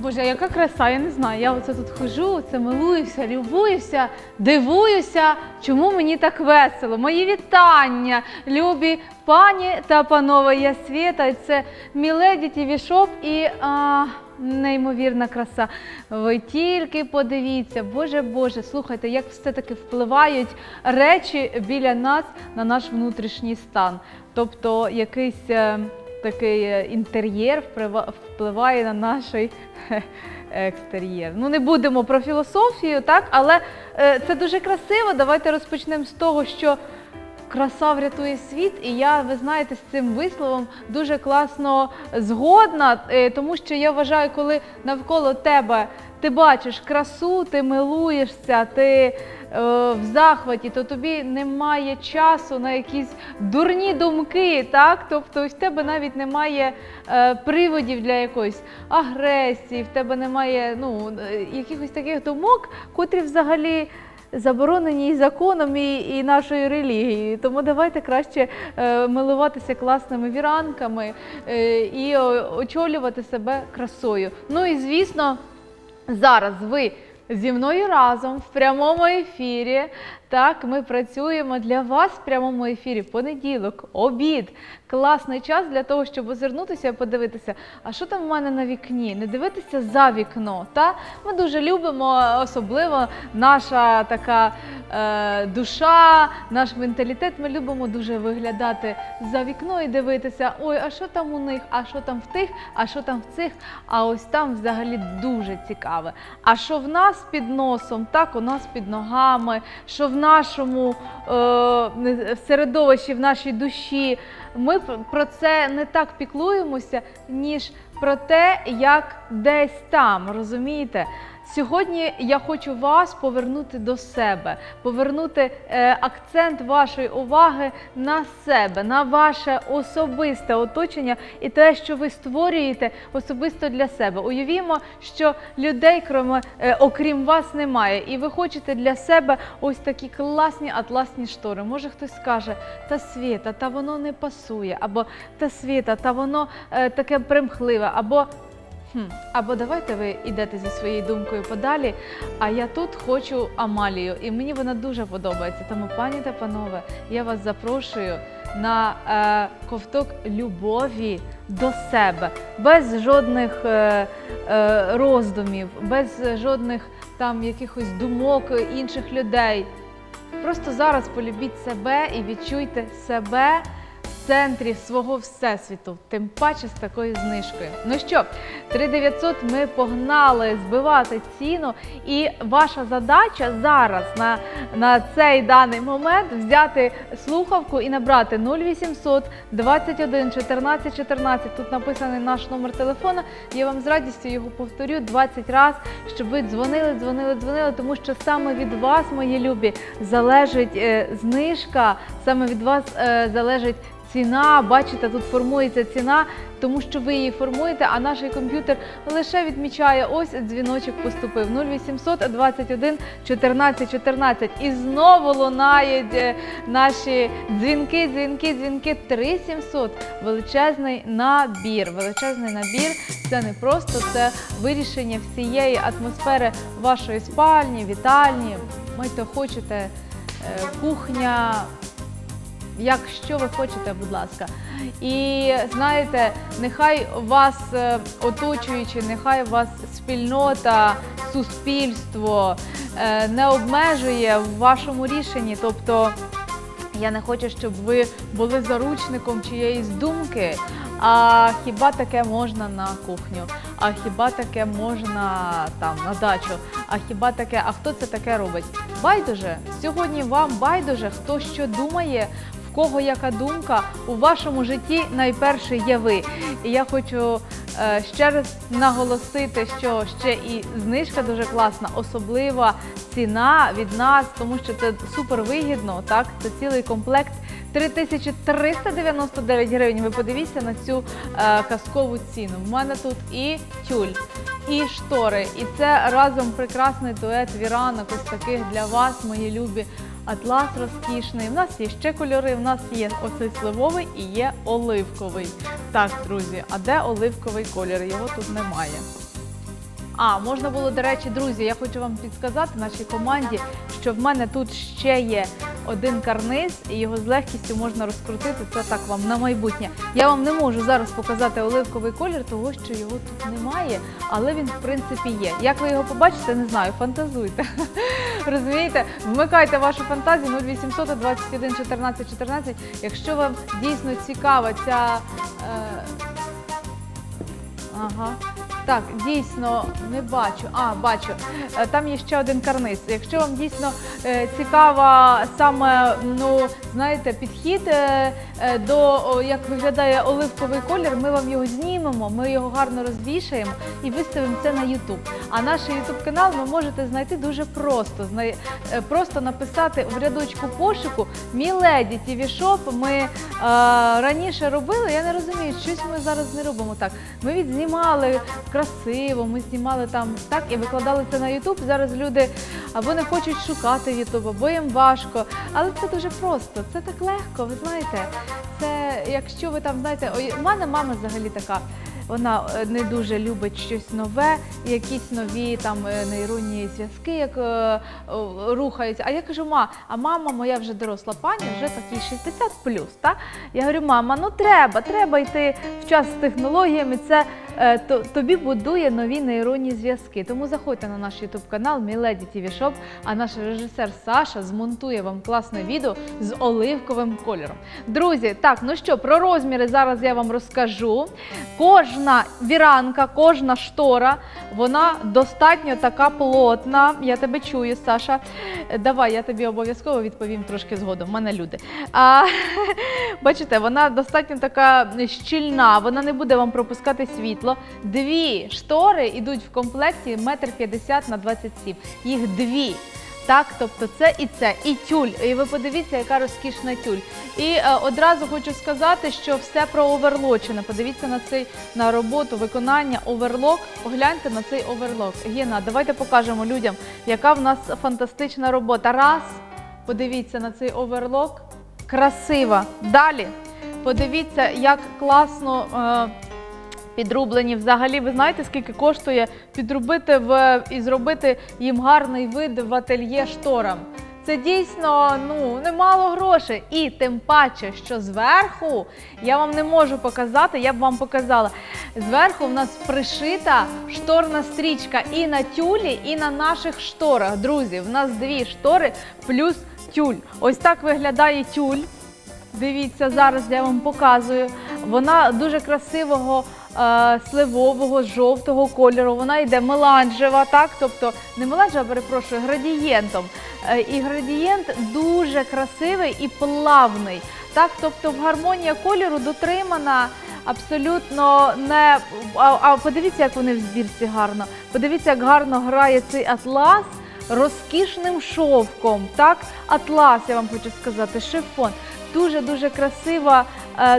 Боже, яка краса, я не знаю. Я оце тут хожу, це милуюся, любуюся, дивуюся, чому мені так весело. Мої вітання, любі пані та панове, я Свєта, і це Міледі ТВ Шоп і а, неймовірна краса. Ви тільки подивіться, Боже Боже, слухайте, як все-таки впливають речі біля нас на наш внутрішній стан. Тобто якийсь. Е, такий е, інтер'єр впливає на наш екстер'єр. Ну не будемо про філософію, так, але е, це дуже красиво. Давайте розпочнемо з того, що краса врятує світ, і я, ви знаєте, з цим висловом дуже класно згодна, е, тому що я вважаю, коли навколо тебе ти бачиш красу, ти милуєшся, ти е, в захваті, то тобі немає часу на якісь дурні думки, так? Тобто в тебе навіть немає е, приводів для якоїсь агресії, в тебе немає ну, е, якихось таких думок, котрі взагалі. Заборонені і законом, і, і нашою релігією. Тому давайте краще е, милуватися класними віранками е, і очолювати себе красою. Ну і звісно, Зараз ви зі мною разом в прямому ефірі. Так, ми працюємо для вас в прямому ефірі. Понеділок, обід. Класний час для того, щоб озирнутися і подивитися, а що там в мене на вікні? Не дивитися за вікно. Та? Ми дуже любимо, особливо наша така е, душа, наш менталітет. Ми любимо дуже виглядати за вікно і дивитися, ой, а що там у них, а що там в тих, а що там в цих, а ось там взагалі дуже цікаве. А що в нас під носом, так у нас під ногами, що в нашому е, середовищі, в нашій душі. Ми про це не так піклуємося, ніж про те, як десь там, розумієте? Сьогодні я хочу вас повернути до себе, повернути е, акцент вашої уваги на себе, на ваше особисте оточення і те, що ви створюєте особисто для себе. Уявімо, що людей, кроме, е, окрім вас, немає, і ви хочете для себе ось такі класні атласні штори. Може хтось скаже, та світа, та воно не пасує, або та світа, та воно е, таке примхливе, або Хм, або давайте ви йдете зі своєю думкою подалі. А я тут хочу Амалію, і мені вона дуже подобається. Тому, пані та панове, я вас запрошую на е, ковток любові до себе, без жодних е, е, роздумів, без жодних там якихось думок інших людей. Просто зараз полюбіть себе і відчуйте себе центрі свого всесвіту, тим паче з такою знижкою. Ну що, 3900 ми погнали збивати ціну, і ваша задача зараз на, на цей даний момент взяти слухавку і набрати 0800 21 14 14. Тут написаний наш номер телефона. Я вам з радістю його повторю 20 разів, щоб ви дзвонили, дзвонили, дзвонили, тому що саме від вас, мої любі, залежить е, знижка, саме від вас е, залежить ціна. Бачите, тут формується ціна, тому що ви її формуєте, а наш комп'ютер лише відмічає ось дзвіночок поступив 0800 21 14 14. І знову лунають е, наші дзвінки, дзвінки, дзвінки 3700. Величезний набір. Величезний набір. Це не просто це вирішення всієї атмосфери вашої спальні, вітальні. Майте хочете, е, кухня, як що ви хочете, будь ласка. І знаєте, нехай вас е, оточуючи, нехай вас спільнота, суспільство е, не обмежує в вашому рішенні. Тобто я не хочу, щоб ви були заручником чиєїсь думки. А хіба таке можна на кухню? А хіба таке можна там на дачу? А хіба таке? А хто це таке робить? Байдуже сьогодні вам байдуже, хто що думає. Кого яка думка у вашому житті найперше є ви. І я хочу е, ще раз наголосити, що ще і знижка дуже класна, особлива ціна від нас, тому що це супер вигідно. Так, це цілий комплект 3399 гривень. Ви подивіться на цю е, казкову ціну. В мене тут і тюль, і штори, і це разом прекрасний дует віранок, ось таких для вас, мої любі. Атлас розкішний. У нас є ще кольори. У нас є оцей сливовий і є оливковий. Так, друзі, а де оливковий колір? Його тут немає. А, можна було, до речі, друзі, я хочу вам підсказати нашій команді, що в мене тут ще є один карниз, і його з легкістю можна розкрутити. Це так вам на майбутнє. Я вам не можу зараз показати оливковий колір, того що його тут немає, але він в принципі є. Як ви його побачите, не знаю, фантазуйте. Розумієте? Вмикайте вашу фантазію 0800 21 14 14. Якщо вам дійсно цікава ця. Е... Ага. Так, дійсно не бачу. А, бачу. Е, Там є ще один карниз. Якщо вам дійсно е, цікава саме, ну знаєте, підхід е, до як виглядає оливковий колір, ми вам його знімемо, ми його гарно розвішаємо і виставимо це на YouTube. А наш YouTube канал ви можете знайти дуже просто. Просто написати в рядочку пошуку Міледі TV Shop. Ми раніше робили. Я не розумію, щось ми зараз не робимо так. Ми відзнімали красиво, ми знімали там так і викладали це на YouTube. Зараз люди або не хочуть шукати YouTube, або їм важко. Але це дуже просто, це так легко, ви знаєте. Це якщо ви там знаєте, у мене мама взагалі така. Вона е, не дуже любить щось нове, якісь нові там е, нейронні зв'язки, як е, рухаються. А я кажу, ма, а мама моя вже доросла пані, вже такий 60 плюс. Та? Я говорю, мама, ну треба, треба йти в час з технологіями. Це то, тобі будує нові нейронні зв'язки. Тому заходьте на наш YouTube канал Milady TV Shop, а наш режисер Саша змонтує вам класне відео з оливковим кольором. Друзі, так, ну що, про розміри зараз я вам розкажу. Кожна віранка, кожна штора, вона достатньо така плотна. Я тебе чую, Саша. Давай, я тобі обов'язково відповім трошки згодом. в мене люди. А, бачите, вона достатньо така щільна, вона не буде вам пропускати світло. Дві штори йдуть в комплекті 1,50 м на 27 Їх дві. Так, тобто це і це, і тюль. І ви подивіться, яка розкішна тюль. І е, одразу хочу сказати, що все про оверлочене. Подивіться на цей на роботу, виконання оверлок. Погляньте на цей оверлок. Гіна, давайте покажемо людям, яка в нас фантастична робота. Раз, подивіться на цей оверлок. Красива. Далі. Подивіться, як класно. Е, підрублені. Взагалі, ви знаєте, скільки коштує підробити в і зробити їм гарний вид в ательє шторам. Це дійсно ну немало грошей. І тим паче, що зверху я вам не можу показати, я б вам показала. Зверху в нас пришита шторна стрічка і на тюлі, і на наших шторах. Друзі, в нас дві штори плюс тюль. Ось так виглядає тюль. Дивіться, зараз я вам показую. Вона дуже красивого сливового, жовтого кольору. Вона йде меланжева, так? Тобто не меланжева, перепрошую, градієнтом. Е, і градієнт дуже красивий і плавний. Так, тобто гармонія кольору дотримана абсолютно не. А, а подивіться, як вони в збірці гарно. Подивіться, як гарно грає цей атлас розкішним шовком. Так, атлас, я вам хочу сказати, шифон. Дуже дуже красива, е,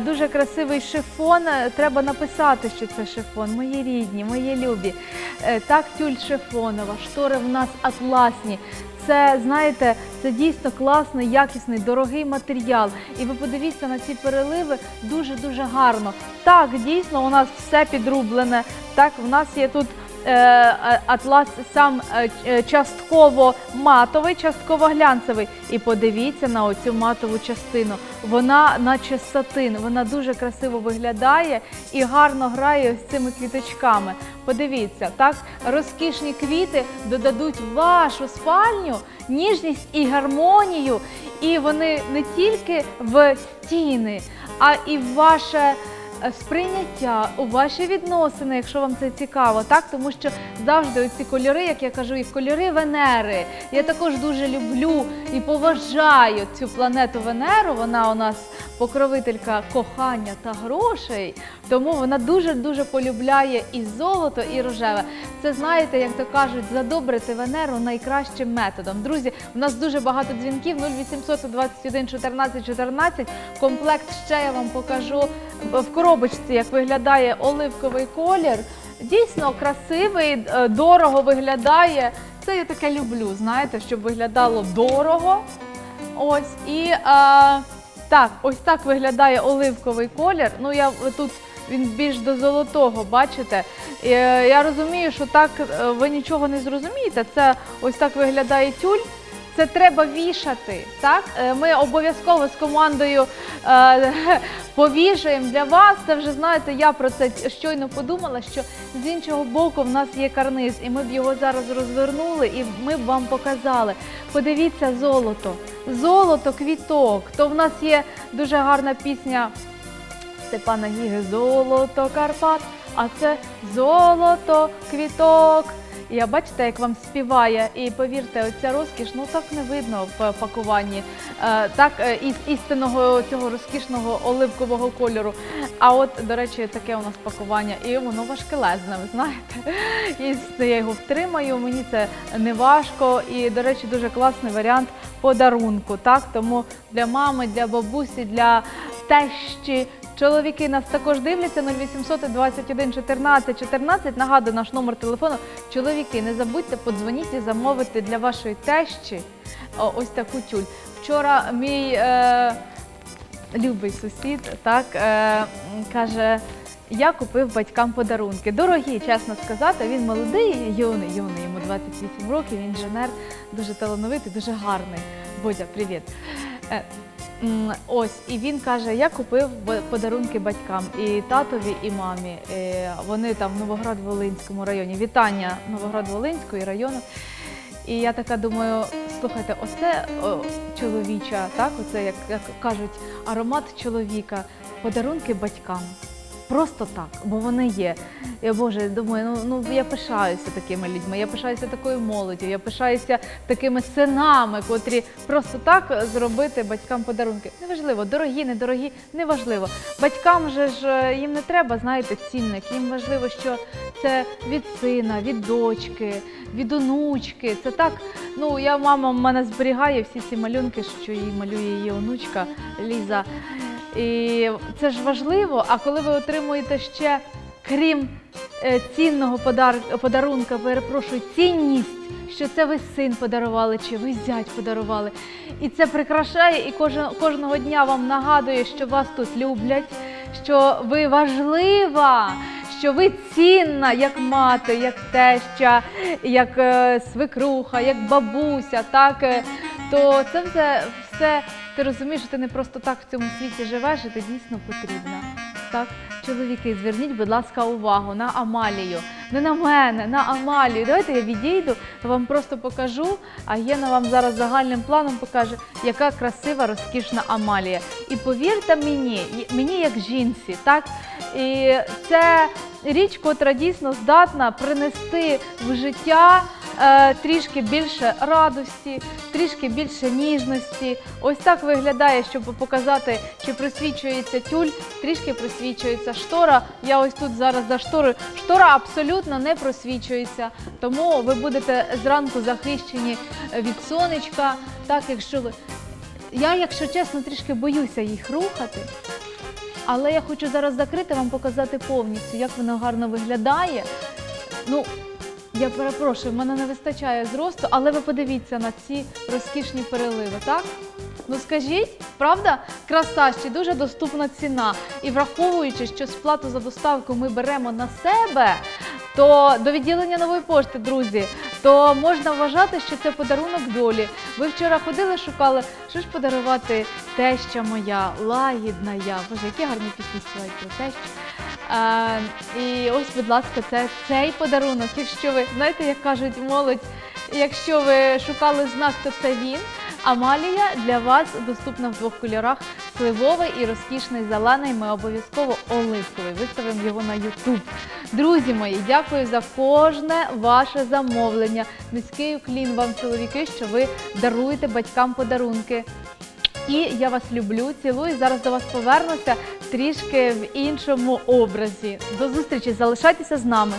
дуже красивий шифон. Е, Треба написати, що це шифон. Мої рідні, мої любі. Е, Так, тюль шифонова, штори в нас атласні. Це знаєте, це дійсно класний, якісний, дорогий матеріал. І ви подивіться на ці переливи дуже дуже гарно. Так, дійсно, у нас все підрублене. Так, в нас є тут. Е, Атлас сам е, е, частково матовий, частково глянцевий. І подивіться на оцю матову частину. Вона, наче сатин, вона дуже красиво виглядає і гарно грає ось цими квіточками. Подивіться, так розкішні квіти додадуть вашу спальню ніжність і гармонію. І вони не тільки в стіни, а і в ваше сприйняття, у ваші відносини, якщо вам це цікаво, так тому що завжди ці кольори, як я кажу, і кольори Венери. Я також дуже люблю і поважаю цю планету Венеру. Вона у нас покровителька кохання та грошей. Тому вона дуже дуже полюбляє і золото, і рожеве. Це знаєте, як то кажуть, задобрити Венеру найкращим методом. Друзі, у нас дуже багато дзвінків 0800 21 14 14. Комплект ще я вам покажу в коробочці, як виглядає оливковий колір. Дійсно красивий, е, дорого виглядає. Це я таке люблю, знаєте, щоб виглядало дорого. Ось і е, так, ось так виглядає оливковий колір. Ну я тут він більш до золотого, бачите? Е, я розумію, що так е, ви нічого не зрозумієте. Це ось так виглядає тюль. Це треба вішати. Так? Е, Ми обов'язково з командою е, повішаємо для вас. Це вже знаєте, я про це щойно подумала, що з іншого боку в нас є карниз, і ми б його зараз розвернули, і ми б вам показали. Подивіться золото. Золото, квіток. То в нас є дуже гарна пісня Степана Гіги Золото Карпат, а це золото, квіток. Я бачите, як вам співає, і повірте, оця розкіш, ну так не видно в пакуванні, е, так е, із істинного цього розкішного оливкового кольору. А от, до речі, таке у нас пакування, і воно важкелезне, ви знаєте. І я його втримаю, мені це не важко. І, до речі, дуже класний варіант подарунку. Так, тому для мами, для бабусі, для тещі. Чоловіки нас також дивляться 0800 21 14 14. Нагадую наш номер телефону. Чоловіки, не забудьте подзвоніть і замовити для вашої тещі ось таку тюль. Вчора мій е, любий сусід так е, каже. Я купив батькам подарунки. Дорогі, чесно сказати, він молодий, юний, юний, йому 28 років, інженер, дуже талановитий, дуже гарний. Бодя, привіт. Ось, і він каже: я купив подарунки батькам і татові, і мамі. Вони там в Новоград-Волинському районі. Вітання Новоград-Волинського і району. І я така думаю, слухайте, оце о, чоловіча, так, оце як, як кажуть, аромат чоловіка, подарунки батькам. Просто так, бо вони є. Я Боже, думаю, ну, ну я пишаюся такими людьми, я пишаюся такою молоддю, я пишаюся такими синами, котрі просто так зробити батькам подарунки. Неважливо, дорогі, недорогі, неважливо. Батькам же ж е, їм не треба, знаєте, цінник. Їм важливо, що це від сина, від дочки, від онучки. Це так. Ну, я мама мене зберігає всі ці малюнки, що їй малює її онучка Ліза. І це ж важливо. А коли ви отримуєте ще, крім е, цінного подар... подарунка, перепрошую, цінність, що це ви син подарували, чи ви зять подарували. І це прикрашає, і кожного дня вам нагадує, що вас тут люблять, що ви важлива. Що ви цінна, як мати, як теща, як е, свекруха, як бабуся, так е, то це все, все ти розумієш, що ти не просто так в цьому світі живеш, і ти дійсно потрібна. Так, чоловіки, зверніть, будь ласка, увагу на Амалію. Не на мене, на Амалію. Давайте я відійду, вам просто покажу. А Єна вам зараз загальним планом покаже, яка красива, розкішна Амалія. І повірте мені, мені як жінці, так? І це річ, котра дійсно здатна принести в життя трішки більше радості, трішки більше ніжності. Ось так виглядає, щоб показати, чи присвічується тюль, трішки присвічується штора. Я ось тут зараз за шторою. Штора абсолютно не просвічується, тому ви будете зранку захищені е, від сонечка. Так, якщо ви. Я, якщо чесно, трішки боюся їх рухати. Але я хочу зараз закрити вам показати повністю, як воно гарно виглядає. Ну, я перепрошую, в мене не вистачає зросту, але ви подивіться на ці розкішні переливи, так? Ну скажіть, правда, краса ще дуже доступна ціна. І враховуючи, що сплату за доставку ми беремо на себе, то до відділення нової пошти, друзі, то можна вважати, що це подарунок долі. Ви вчора ходили, шукали, що ж подарувати теща моя, лагідна я. Боже, які гарні пісні співають про тещу. Е, і ось, будь ласка, це цей подарунок. Якщо ви знаєте, як кажуть молодь, якщо ви шукали знак, то це він. Амалія для вас доступна в двох кольорах: сливовий і розкішний зелений. Ми обов'язково оливковий. Виставимо його на YouTube. Друзі мої, дякую за кожне ваше замовлення. Низький уклін вам, чоловіки, що ви даруєте батькам подарунки. І я вас люблю, цілую. Зараз до вас повернуся трішки в іншому образі. До зустрічі, залишайтеся з нами.